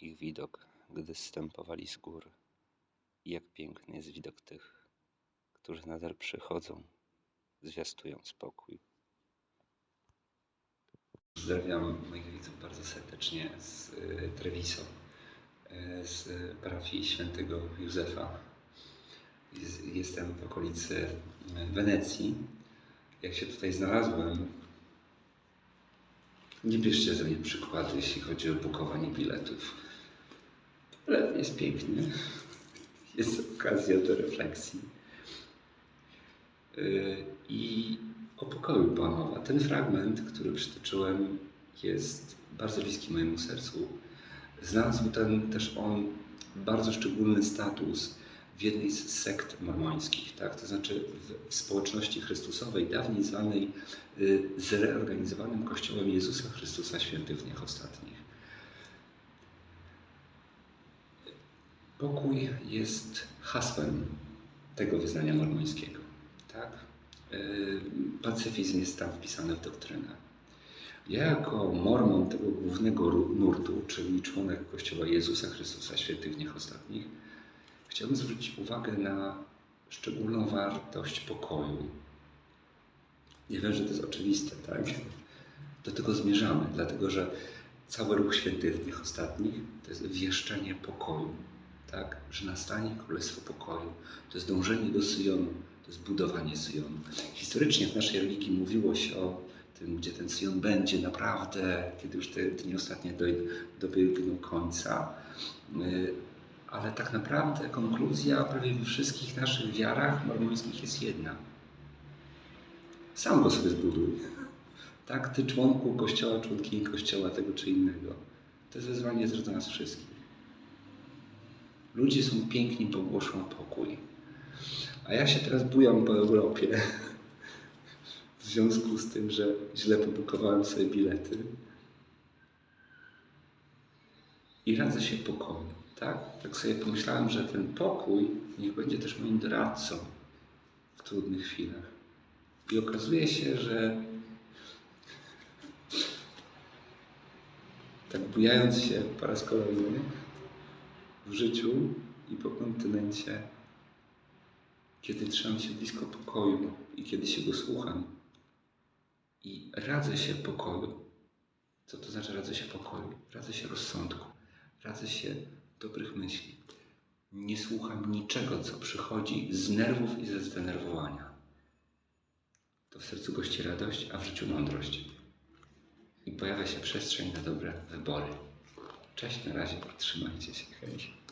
widok, gdy zstępowali z gór. I jak piękny jest widok tych, którzy nadal przychodzą, zwiastując spokój. Pozdrawiam moich widzów bardzo serdecznie z y, Treviso, y, z parafii świętego Józefa. Jest- Jestem w okolicy Wenecji. Jak się tutaj znalazłem, nie bierzcie ze mnie przykładu, jeśli chodzi o bukowanie biletów. Ale jest pięknie. Jest okazja do refleksji. Yy, I o pokoju była mowa. Ten fragment, który przytoczyłem, jest bardzo bliski mojemu sercu. Znalazł ten też on bardzo szczególny status w jednej z sekt mormońskich, tak? to znaczy w, społeczności Chrystusowej, dawniej zwanej y, zreorganizowanym Kościołem Jezusa Chrystusa Świętych w dniach ostatnich. Pokój jest hasłem tego wyznania mormońskiego. Tak? Y, Pacyfizm jest tam wpisany w doktrynę. Ja jako mormon tego głównego nurtu, czyli członek Kościoła Jezusa Chrystusa Świętych w dniach ostatnich, chciałbym zwrócić uwagę na szczególną wartość pokoju. Nie wiem, że to jest oczywiste, tak? Do tego zmierzamy, dlatego że cały ruch święty w dniach ostatnich to jest wieszczenie pokoju, tak? Że nastanie królestwo pokoju. To jest dążenie do Syjonu, to jest budowanie Syjonu. Historycznie w naszej religii mówiło się o tym, gdzie ten Syjon będzie naprawdę, kiedy już te dni ostatnie doj- dobiegną końca. Ale tak naprawdę konkluzja prawie we wszystkich naszych wiarach mormońskich jest jedna. Sam go sobie zbuduj. Tak, ty członku kościoła, członkini kościoła tego czy innego. To jest wezwanie zresztą nas wszystkich. Ludzie są piękni, bo głoszą pokój. A ja się teraz bujam po Europie w związku z tym, że źle pobukowałem sobie bilety i radzę się pokoju. Tak? tak sobie pomyślałem, że ten pokój niech będzie też moim doradcą w trudnych chwilach. I okazuje się, że tak bujając się po raz kolejny w życiu i po kontynencie, kiedy trzymam się blisko pokoju i kiedy się go słucham i radzę się pokoju, co to znaczy radzę się pokoju? Radzę się rozsądku, radzę się dobrych myśli. Nie słucham niczego, co przychodzi z nerwów i ze zdenerwowania. To w sercu gości radość, a w życiu mądrość. I pojawia się przestrzeń na dobre wybory. Cześć, na razie, trzymajcie się. Hej.